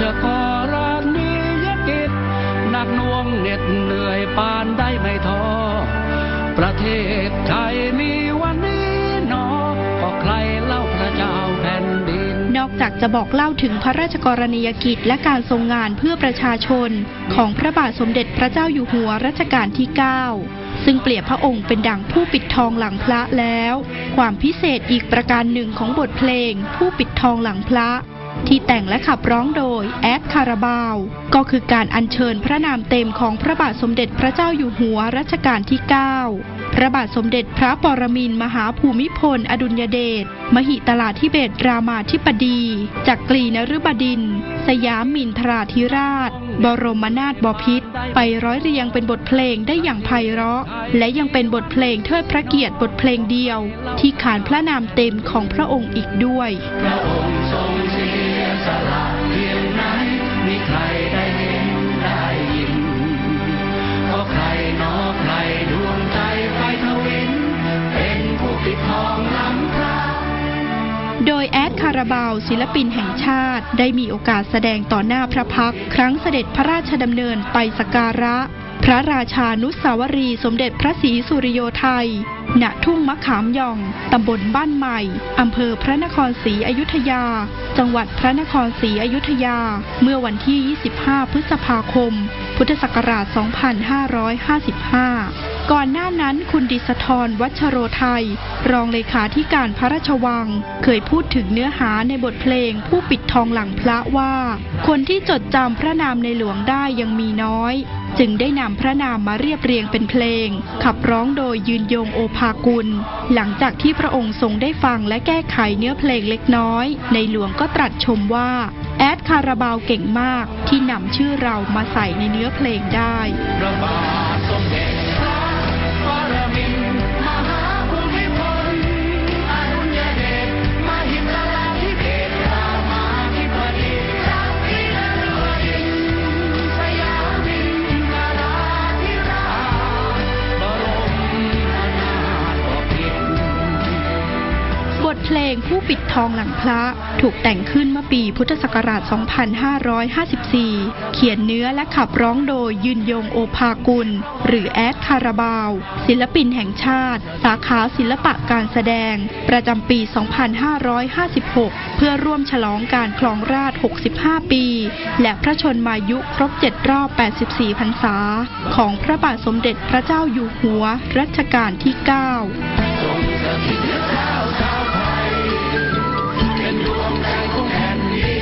ชกรณียกิจหนักน่วงเหน็ดเหนื่อยปานได้ไม่ท้อ ประเทศไทยมีวันนี้หนอก็ใครเล่าพระเจ้าแผ่นดิน นอกจากจะบอกเล่าถึงพระราชกรณียกิจและการทรงงานเพื่อประชาชน ของพระบาทสมเด็จพระเจ้าอยู่หัวรัชกาลที่ 9ซึ่งเปรียบพระองค์เป็นดั่งผู้ปิดทองหลังพระแล้ว ความพิเศษอีกประการหนึ่งของบทเพลง ผู้ปิดทองหลังพระ ที่แต่งและขับร้องโดยแอดคาราบาว ก็คือการอัญเชิญพระนามเต็มของพระบาทสมเด็จพระเจ้าอยู่หัวรัชกาลที่ 9 พระบาทสมเด็จพระปรมินทรมหาภูมิพล อดุลยเดช มหิตลาธิเบศรามาธิบดี จักรีนฤบดิน สยามมินทราธิราช บรมนาถบพิตรไปร้อยเรียงเป็นบทเพลงได้อย่างไพเราะ และยังเป็นบทเพลงเทิดพระเกียรติบทเพลงเดียว ที่ขานพระนามเต็มของพระองค์อีกด้วยพระองค์ทรงเสียสละเพียงไหนมีใครได้ โดยแอดคาราบาวศิลปินแห่งชาติ ได้มีโอกาสแสดงต่อหน้าพระพัก ครั้งเสด็จพระราชดำเนินไปสการะ พระราชานุสาวรีสมเด็จพระศรีสุริโยไทย ณ ทุ่งมะขามย่อง ตำบลบ้านใหม่ อำเภอพระนครศรีอยุธยา จังหวัดพระนครศรีอยุธยา เมื่อวันที่ 25 พฤษภาคม พุทธศักราช 2555 ก่อนหน้านั้นคุณดิษฐรวัชโรไทย รองเลขาธิการพระราชวัง เคยพูดถึงเนื้อหาในบทเพลงผู้ปิดทองหลังพระว่า คนที่จดจำพระนามในหลวงได้ยังมีน้อย จึงได้นำพระนามมาเรียบเรียงเป็นเพลง ขับร้องโดยยืนยงโอภากุล หลังจากที่พระองค์ทรงได้ฟังและแก้ไขเนื้อเพลงเล็กน้อย ในหลวงก็ตรัสชมว่า แอดคาราบาวเก่งมากที่นำชื่อเรามาใส่ในเนื้อเพลงได้ เพลงผู้ปิดทองหลังพระ ถูกแต่งขึ้นเมื่อปีพุทธศักราช 2554 เขียนเนื้อและขับร้องโดยยืนยงโอภากุล หรือแอดคาราบาว ศิลปินแห่งชาติ สาขาศิลปะการแสดง ประจำปี 2556 เพื่อร่วมฉลองการคลองราช 65 ปี และพระชนมายุครบ 7 รอบ 84 พรรษา ของพระบาทสมเด็จพระเจ้าอยู่หัวรัชกาลที่ 9 Can you imagine